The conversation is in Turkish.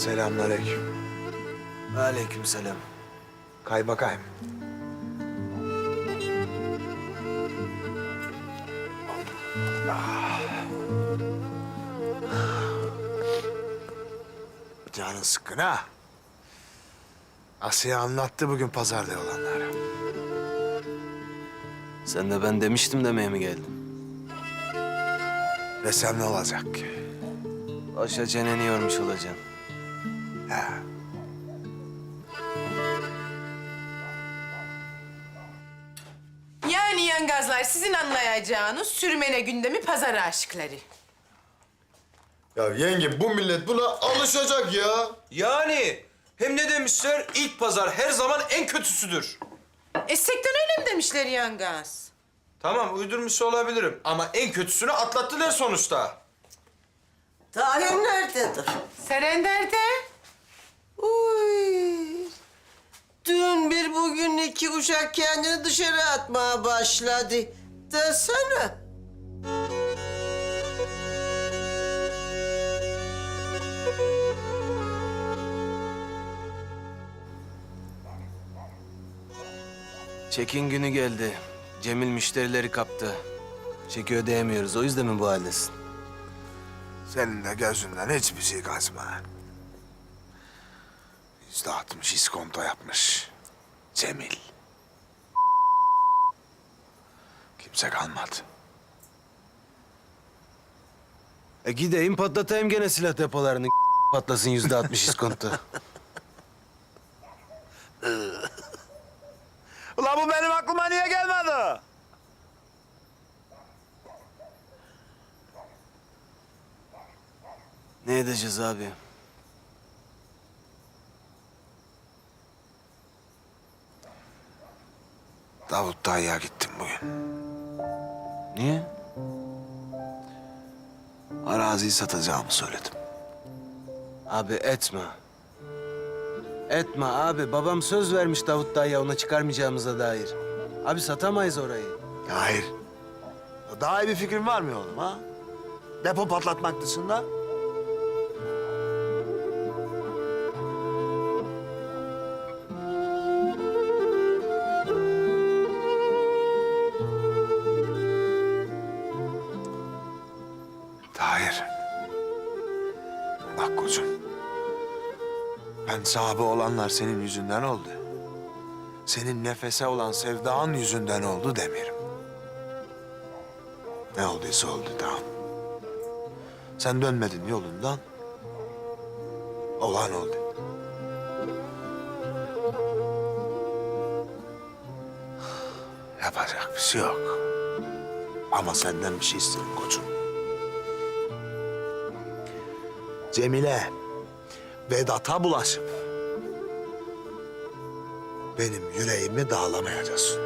Selamünaleyküm. Aleykümselam. Kay bakayım. Canın sıkkın ha. Asiye anlattı bugün pazarda olanları. Sen de ben demiştim demeye mi geldin? Desem ne olacak ki? Başa çeneni yormuş olacaksın. Ha. Yani yangazlar sizin anlayacağınız sürmene gündemi pazar aşıkları. Ya yenge bu millet buna alışacak ya. Yani hem ne demişler? İlk pazar her zaman en kötüsüdür. Essekten öyle mi demişler yangaz? Tamam uydurmuş olabilirim ama en kötüsünü atlattılar sonuçta. Tahir nerededir? Serender'de. Uy. Dün bir bugün iki uşak kendini dışarı atmaya başladı. Desene. Çekin günü geldi. Cemil müşterileri kaptı. Çeki ödeyemiyoruz. O yüzden mi bu haldesin? Senin de gözünden hiçbir şey kaçma. Yüzde altmış iskonto yapmış. Cemil. Kimse kalmadı. E gideyim patlatayım gene silah depolarını. Patlasın yüzde altmış iskonto. Ulan bu benim aklıma niye gelmedi? ne edeceğiz abi? Davut Dayı'ya gittim bugün. Niye? Araziyi satacağımı söyledim. Abi etme. Etme abi. Babam söz vermiş Davut Dayı'ya ona çıkarmayacağımıza dair. Abi satamayız orayı. Hayır. Daha iyi bir fikrin var mı oğlum ha? Depo patlatmak dışında. Tahir. Bak koçum. Ben sahibi olanlar senin yüzünden oldu. Senin nefese olan sevdan yüzünden oldu demirim. Ne olduysa oldu tamam. Sen dönmedin yolundan. Olan oldu. Yapacak bir şey yok. Ama senden bir şey isterim koçum. Cemile, Vedat'a bulaşıp benim yüreğimi dağlamayacaksın.